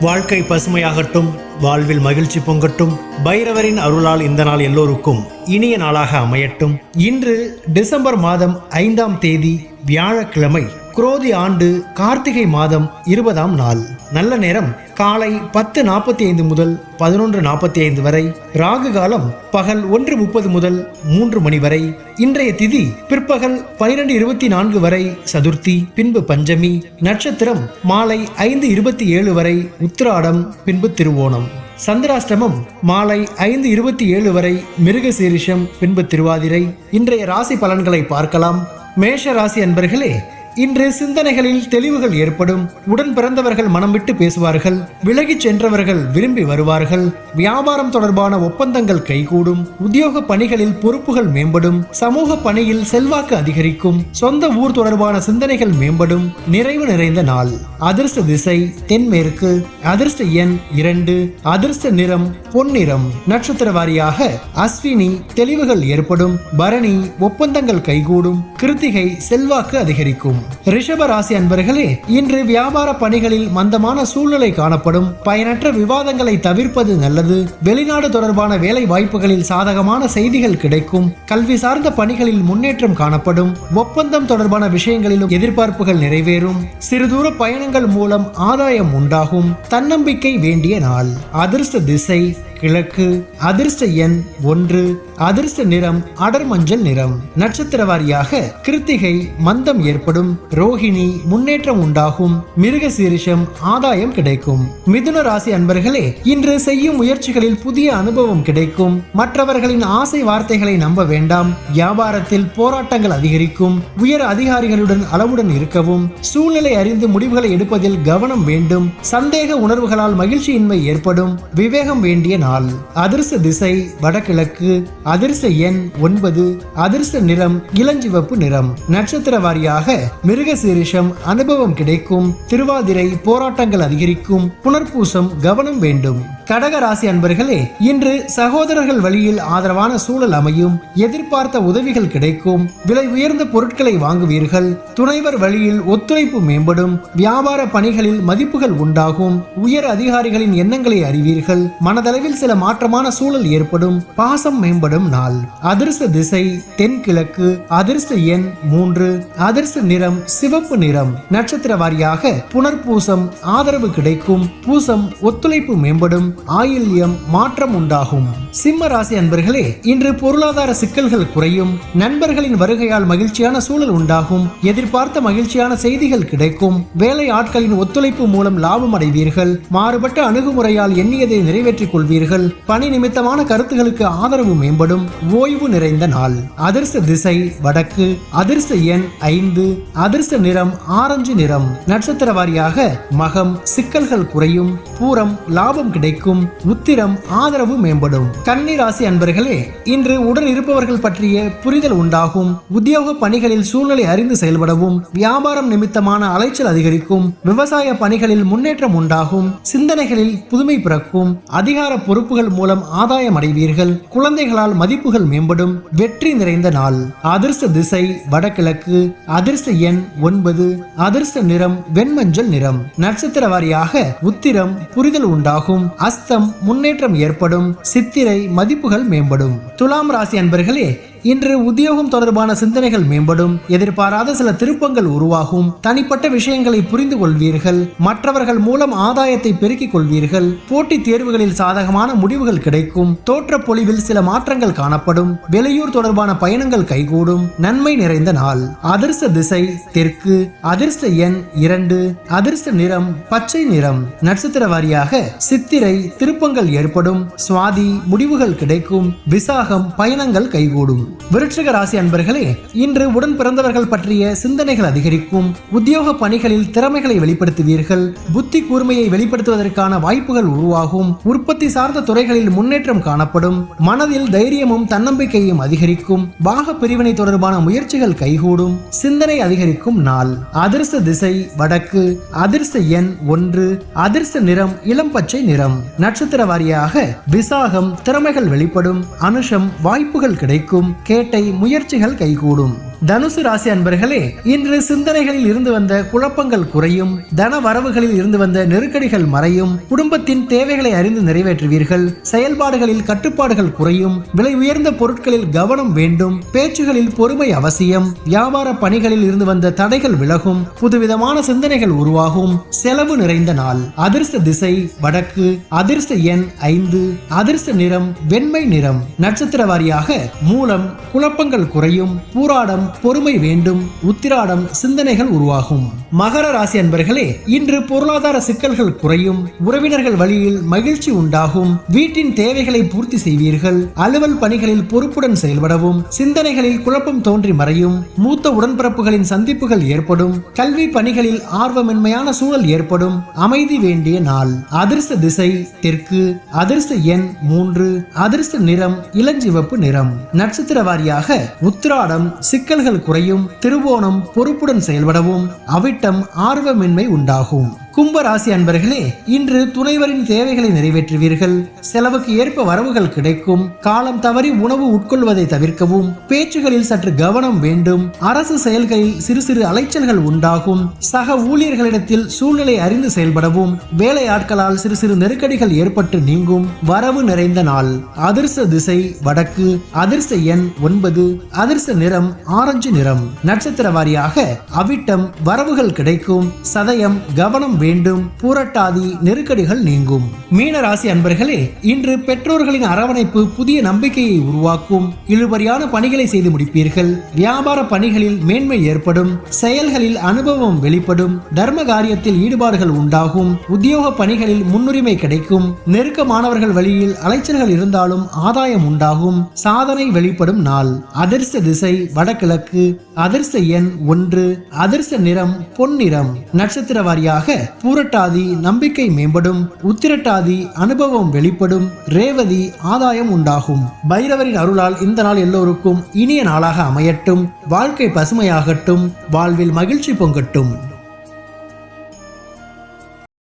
வாழ்க்கை பசுமையாகட்டும் வாழ்வில் மகிழ்ச்சி பொங்கட்டும் பைரவரின் அருளால் இந்த நாள் எல்லோருக்கும் இனிய நாளாக அமையட்டும். இன்று டிசம்பர் மாதம் ஐந்தாம் தேதி வியாழக்கிழமை குரோதி ஆண்டு கார்த்திகை மாதம் இருபதாம் நாள். நல்ல நேரம் காலை பத்து நாற்பத்தி ஐந்து முதல் பதினொன்று நாற்பத்தி ஐந்து வரை ராகு காலம் பகல் ஒன்று முப்பது முதல் மூன்று மணி வரை இன்றைய திதி பிற்பகல் பனிரெண்டு இருபத்தி நான்கு வரை சதுர்த்தி பின்பு பஞ்சமி நட்சத்திரம் மாலை ஐந்து இருபத்தி ஏழு வரை உத்திராடம் பின்பு திருவோணம். சந்திராஷ்டமம் மாலை ஐந்து இருபத்தி ஏழு வரை மிருக சீரிஷம் பின்பு திருவாதிரை. இன்றைய ராசி பலன்களை பார்க்கலாம். மேஷ ராசி அன்பர்களே இன்று சிந்தனைகளில் தெளிவுகள் ஏற்படும். உடன் பிறந்தவர்கள் மனம் விட்டு பேசுவார்கள். விலகிச் சென்றவர்கள் விரும்பி வருவார்கள். வியாபாரம் தொடர்பான ஒப்பந்தங்கள் கைகூடும். உத்தியோக பணிகளில் பொறுப்புகள் மேம்படும். சமூக பணியில் செல்வாக்கு அதிகரிக்கும். சொந்த ஊர் தொடர்பான சிந்தனைகள் மேம்படும். நிறைவு நிறைந்த நாள். அதிர்ஷ்ட திசை தென்மேற்கு. அதிர்ஷ்ட எண் இரண்டு. அதிர்ஷ்ட நிறம் பொன்னிறம். நட்சத்திர வாரியாக அஸ்வினி தெளிவுகள் ஏற்படும். பரணி ஒப்பந்தங்கள் கைகூடும். கிருத்திகை செல்வாக்கு அதிகரிக்கும். ரிஷப ராசி அன்பர்களே இன்று வியாபார பணிகளில் மந்தமான சூழ்நிலை காணப்படும். பயனற்ற விவாதங்களை தவிர்ப்பது நல்லது. வெளிநாடு தொடர்பான வேலை வாய்ப்புகளில் சாதகமான செய்திகள் கிடைக்கும். கல்வி சார்ந்த பணிகளில் முன்னேற்றம் காணப்படும். ஒப்பந்தம் தொடர்பான விஷயங்களிலும் எதிர்பார்ப்புகள் நிறைவேறும். சிறுதூர பயணங்கள் மூலம் ஆதாயம் உண்டாகும். தன்னம்பிக்கை வேண்டிய நாள். அதிர்ஷ்ட திசை கிழக்கு. அதிர்ஷ்ட எண் ஒன்று. அதிர்ஷ்ட நிறம் அடர் மஞ்சள் நிறம். நட்சத்திர வாரியாக கிருத்திகை மந்தம் ஏற்படும். ரோஹிணி முன்னேற்றம் உண்டாகும். மிருக சீரிஷம் ஆதாயம் கிடைக்கும். மிதுன ராசி அன்பர்களே இன்று செய்யும் முயற்சிகளில் புதிய அனுபவம் கிடைக்கும். மற்றவர்களின் ஆசை வார்த்தைகளை நம்ப வேண்டாம். வியாபாரத்தில் போராட்டங்கள் அதிகரிக்கும். உயர் அதிகாரிகளுடன் அளவுடன் இருக்கவும். சூழ்நிலை அறிந்து முடிவுகளை எடுப்பதில் கவனம் வேண்டும். சந்தேக உணர்வுகளால் மகிழ்ச்சியின்மை ஏற்படும். விவேகம் வேண்டிய நாள். அதிர்ஷ்ட திசை வடகிழக்கு. அதிர்ஷ்ட எண் ஒன்பது அதிர்ஷ்ட நிறம் இளஞ்சிவப்பு நிறம். நட்சத்திர வாரியாக மிருக சீரிஷம் அனுபவம் கிடைக்கும். திருவாதிரை போராட்டங்கள் அதிகரிக்கும். புனர்பூசம் கவனம் வேண்டும். கடக ராசி அன்பர்களே இன்று சகோதரர்கள் வழியில் ஆதரவான சூழல் அமையும். எதிர்பார்த்த உதவிகள் கிடைக்கும். விலை உயர்ந்த பொருட்களை வாங்குவீர்கள். துணைவர் வழியில் ஒத்துழைப்பு மேம்படும். வியாபார பணிகளில் மதிப்புகள் உண்டாகும். உயர் அதிகாரிகளின் எண்ணங்களை அறிவீர்கள். மனதளவில் சில மாற்றமான சூழல் ஏற்படும். பாசம் மேம்படும். நாள். அதிர்ஷ்ட திசை தென்கிழக்கு. அதிர்ஷ்ட எண் மூன்று. அதிர்ஷ்ட நிறம் சிவப்பு நிறம். நட்சத்திர வாரியாக புனர்பூசம் ஆதரவு கிடைக்கும். பூசம் ஒத்துழைப்பு மேம்படும். ஆயில்யம் மாற்றம் உண்டாகும். சிம்ம ராசி அன்பர்களே இன்று பொருளாதார சிக்கல்கள் குறையும். நண்பர்களின் வருகையால் மகிழ்ச்சியான சூழல் உண்டாகும். எதிர்பார்த்த மகிழ்ச்சியான செய்திகள் கிடைக்கும். வேலை ஆட்களின் ஒத்துழைப்பு மூலம் லாபம் அடைவீர்கள். மாறுபட்ட அணுகுமுறையால் எண்ணியதை நிறைவேற்றிக் கொள்வீர்கள். பணி நிமித்தமான கருத்துகளுக்கு ஆதரவு மேம்படும். பயன்படும் ஓய்வு நிறைந்த நாள். அதிர்ஷ்ட திசை வடக்கு அதிர்ஷ்ட எண் ஐந்து அதிர்ஷ்ட நிறம் ஆரஞ்சு நிறம். நட்சத்திர வாரியாக மகம் சிக்கல்கள் குறையும் பூரம் லாபம் கிடைக்கும் உத்திரம் ஆதரவு மேம்படும். கன்னி ராசி அன்பர்களே இன்று உடன் இருப்பவர்கள் பற்றிய புரிதல் உண்டாகும். உத்தியோக பணிகளில் சூழ்நிலை அறிந்து செயல்படவும் வியாபாரம் நிமித்தமான அலைச்சல் அதிகரிக்கும் விவசாய பணிகளில் முன்னேற்றம் உண்டாகும் சிந்தனைகளில் புதுமை பிறக்கும் அதிகார பொறுப்புகள் மூலம் ஆதாயம் அடைவீர்கள் குழந்தைகளால் மதிப்புகள் மேம்படும் வெற்றி நிறைந்த நாள். அதிர்ஷ்ட திசை வடகிழக்கு. அதிர்ஷ்ட எண் ஒன்பது. அதிர்ஷ்ட நிறம் வெண்மஞ்சள் நிறம். நட்சத்திர வாரியாக உத்திரம் புரிதல் உண்டாகும். அஸ்தம் முன்னேற்றம் ஏற்படும். சித்திரை மதிப்புகள் மேம்படும். துலாம் ராசி அன்பர்களே இன்று உத்தியோகம் தொடர்பான சிந்தனைகள் மேம்படும். எதிர்பாராத சில திருப்பங்கள் உருவாகும். தனிப்பட்ட விஷயங்களை புரிந்து கொள்வீர்கள். மற்றவர்கள் மூலம் ஆதாயத்தை பெருக்கிக் கொள்வீர்கள். போட்டித் தேர்வுகளில் சாதகமான முடிவுகள் கிடைக்கும். தோற்ற பொலிவில் சில மாற்றங்கள் காணப்படும். வெளியூர் தொடர்பான பயணங்கள் கைகூடும். நன்மை நிறைந்த நாள். அதிர்ஷ்ட திசை தெற்கு. அதிர்ஷ்ட எண் இரண்டு. அதிர்ஷ்ட நிறம் பச்சை நிறம். நட்சத்திர வாரியாக சித்திரை திருப்பங்கள் ஏற்படும். சுவாதி முடிவுகள் கிடைக்கும். விசாகம் பயணங்கள் கைகூடும். விருட்சிக ராசி அன்பர்களே இன்று உடன் பிறந்தவர்கள் பற்றிய சிந்தனைகள் அதிகரிக்கும். உத்தியோக பணிகளில் திறமைகளை வெளிப்படுத்துவீர்கள். புத்தி கூர்மையை வெளிப்படுத்துவதற்கான வாய்ப்புகள் உருவாகும். உற்பத்தி சார்ந்த துறைகளில் முன்னேற்றம் காணப்படும். மனதில் தைரியமும் தன்னம்பிக்கையும் அதிகரிக்கும். பாக பிரிவினை தொடர்பான முயற்சிகள் கைகூடும். சிந்தனை அதிகரிக்கும் நாள். அதிர்ஷ்ட திசை வடக்கு. அதிர்ஷ்ட எண் ஒன்று. அதிர்ஷ்ட நிறம் இளம் பச்சை நிறம். நட்சத்திர வாரியாக விசாகம் திறமைகள் வெளிப்படும். அனுஷம் வாய்ப்புகள் கிடைக்கும். கேட்டை முயற்சிகள் கைகூடும். தனுசு ராசி அன்பர்களே இன்று சிந்தனைகளில் இருந்து வந்த குழப்பங்கள் குறையும் தன வரவுகளில் இருந்து வந்த நெருக்கடிகள் மறையும் குடும்பத்தின் தேவைகளை அறிந்து நிறைவேற்றுவீர்கள் செயல்பாடுகளில் கட்டுப்பாடுகள் குறையும் விலை உயர்ந்த பொருட்களில் கவனம் வேண்டும் பேச்சுகளில் பொறுமை அவசியம் வியாபார பணிகளில் இருந்து வந்த தடைகள் விலகும் புதுவிதமான சிந்தனைகள் உருவாகும் செலவு நிறைந்த நாள் அதிர்ஷ்ட திசை வடக்கு அதிர்ஷ்ட எண் ஐந்து அதிர்ஷ்ட நிறம் வெண்மை நிறம் நட்சத்திர வாரியாக மூலம் குழப்பங்கள் குறையும் பூராடம் பொறுமை வேண்டும் உத்திராடம் சிந்தனைகள் உருவாகும். மகர ராசி அன்பர்களே இன்று பொருளாதார சிக்கல்கள் குறையும் உறவினர்கள் வழியில் மகிழ்ச்சி உண்டாகும் வீட்டின் தேவைகளை பூர்த்தி செய்வீர்கள் அலுவல் பணிகளில் பொறுப்புடன் செயல்படவும் சிந்தனைகளில் குழப்பம் தோன்றி மறையும் மூத்த உடன்பிறப்புகளின் சந்திப்புகள் ஏற்படும் கல்வி பணிகளில் ஆர்வமின்மையான சூழல் ஏற்படும் அமைதி வேண்டிய நாள். அதிர்ஷ்ட திசை தெற்கு அதிர்ஷ்ட எண் மூன்று அதிர்ஷ்ட நிறம் இளஞ்சிவப்பு நிறம். நட்சத்திர வாரியாக உத்திராடம் சிக்கல் சிக்கல்கள் குறையும் திருவோணம் பொறுப்புடன் செயல்படவும் அவிட்டம் ஆர்வமின்மை உண்டாகும். கும்ப ராசி அன்பர்களே இன்று துணைவரின் தேவைகளை நிறைவேற்றுவீர்கள். செலவுக்கு ஏற்ப வரவுகள் கிடைக்கும். காலம் தவறி உணவு உட்கொள்வதை தவிர்க்கவும். பேச்சுகளில் சற்று கவனம் வேண்டும். அரசு செயல்களில் சிறு சிறு அலைச்சல்கள் உண்டாகும். சக ஊழியர்களிடத்தில் சூழ்நிலை அறிந்து செயல்படவும். வேலை ஆட்களால் சிறு சிறு நெருக்கடிகள் ஏற்பட்டு நீங்கும். வரவு நிறைந்த நாள். அதிர்ஷ்ட திசை வடக்கு. அதிர்ஷ்ட எண் ஒன்பது. அதிர்ஷ்ட நிறம் ஆரஞ்சு நிறம். நட்சத்திர வாரியாக அவிட்டம் வரவுகள் கிடைக்கும். சதயம் கவனம் வேண்டும் பூரட்டாதி நெருக்கடிகள் நீங்கும். மீன ராசி அன்பர்களே இன்று பெற்றோர்களின் அரவணைப்பு புதிய நம்பிக்கையை உருவாக்கும். இழுபறியான பணிகளை செய்து முடிப்பீர்கள். வியாபார பணிகளில் மேன்மை ஏற்படும். செயல்களில் அனுபவம் வெளிப்படும். தர்ம காரியத்தில் ஈடுபாடுகள் உண்டாகும். உத்தியோக பணிகளில் முன்னுரிமை கிடைக்கும். நெருக்கமானவர்கள் வழியில் அலைச்சல்கள் இருந்தாலும் ஆதாயம் உண்டாகும். சாதனை வெளிப்படும் நாள். அதிர்ஷ்ட திசை வடகிழக்கு. அதிர்ஷ்ட எண் ஒன்று. அதிர்ஷ்ட நிறம் பொன்னிறம். நட்சத்திர வாரியாக பூரட்டாதி நம்பிக்கை மேம்படும் உத்திரட்டாதி அனுபவம் வெளிப்படும் ரேவதி ஆதாயம் உண்டாகும். பைரவரின் அருளால் இந்த நாள் எல்லோருக்கும் இனிய நாளாக அமையட்டும் வாழ்க்கை பசுமையாகட்டும் வாழ்வில் மகிழ்ச்சி பொங்கட்டும்.